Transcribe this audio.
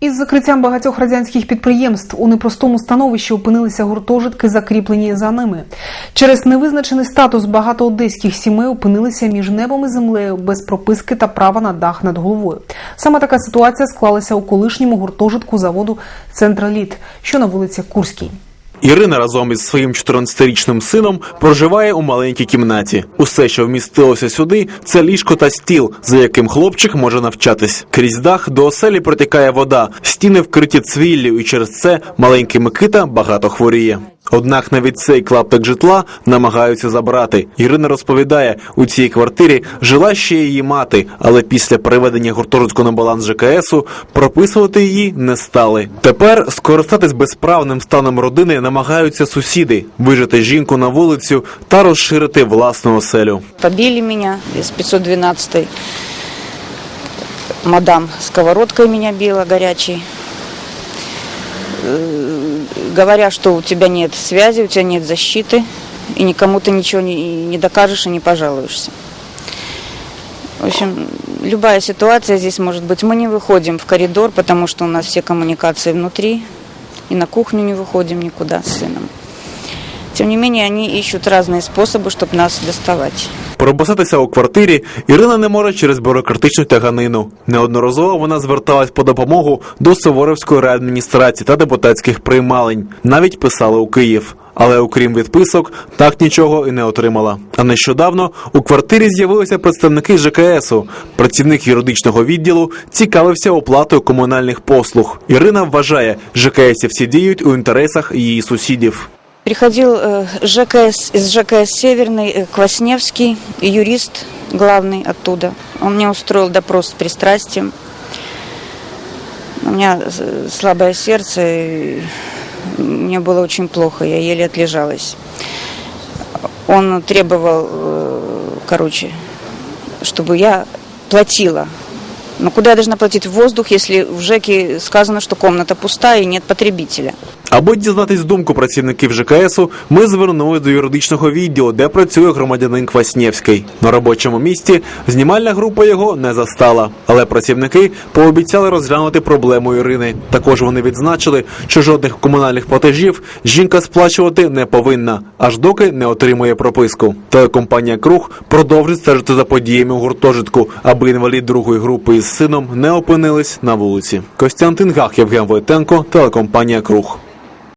Із закриттям багатьох радянських підприємств у непростому становищі опинилися гуртожитки, закріплені за ними. Через невизначений статус багато одеських сімей опинилися між небом і землею без прописки та права на дах над головою. Саме така ситуація склалася у колишньому гуртожитку заводу Централіт, що на вулиці Курській. Ірина разом із своїм 14-річним сином проживає у маленькій кімнаті. Усе, що вмістилося сюди, це ліжко та стіл, за яким хлопчик може навчатись. Крізь дах до оселі протікає вода, стіни вкриті цвіллю, і через це маленький Микита багато хворіє. Однак навіть цей клаптик житла намагаються забрати. Ірина розповідає, у цій квартирі жила ще її мати, але після переведення гуртожитку на баланс ЖКСу прописувати її не стали. Тепер скористатись безправним станом родини намагаються сусіди, вижити жінку на вулицю та розширити власну оселю. Побили меня из 512 Мадам сковородкой меня била горячей. Говоря, что у тебя нет связи, у тебя нет защиты, и никому ты ничего не, не докажешь и не пожалуешься. В общем, любая ситуация здесь может быть. Мы не выходим в коридор, потому что у нас все коммуникации внутри, и на кухню не выходим никуда с сыном. Тем не менее, они ищут разные способы, чтобы нас доставать. Прописатися у квартирі Ірина не може через бюрократичну тяганину. Неодноразово вона зверталась по допомогу до Суворовської райадміністрації та депутатських приймалень. Навіть писала у Київ. Але окрім відписок, так нічого і не отримала. А нещодавно у квартирі з'явилися представники ЖКСу. Працівник юридичного відділу цікавився оплатою комунальних послуг. Ірина вважає, ЖКСівці діють у інтересах її сусідів. Приходил э, ЖКС, из ЖКС Северный э, Квасневский, юрист главный оттуда. Он мне устроил допрос с пристрастием. У меня э, слабое сердце, и мне было очень плохо, я еле отлежалась. Он требовал, короче, чтобы я платила. Но куда я должна платить в воздух, если в ЖЭКе сказано, что комната пустая и нет потребителя? Аби дізнатись думку працівників ЖКСу, ми звернулись до юридичного відділу, де працює громадянин Кваснєвський. На робочому місці знімальна група його не застала, але працівники пообіцяли розглянути проблему Ірини. Також вони відзначили, що жодних комунальних платежів жінка сплачувати не повинна, аж доки не отримує прописку. Телекомпанія Круг продовжить стежити за подіями у гуртожитку, аби інвалід другої групи із сином не опинились на вулиці. Костянтин Гах, Євген Войтенко, телекомпанія Круг.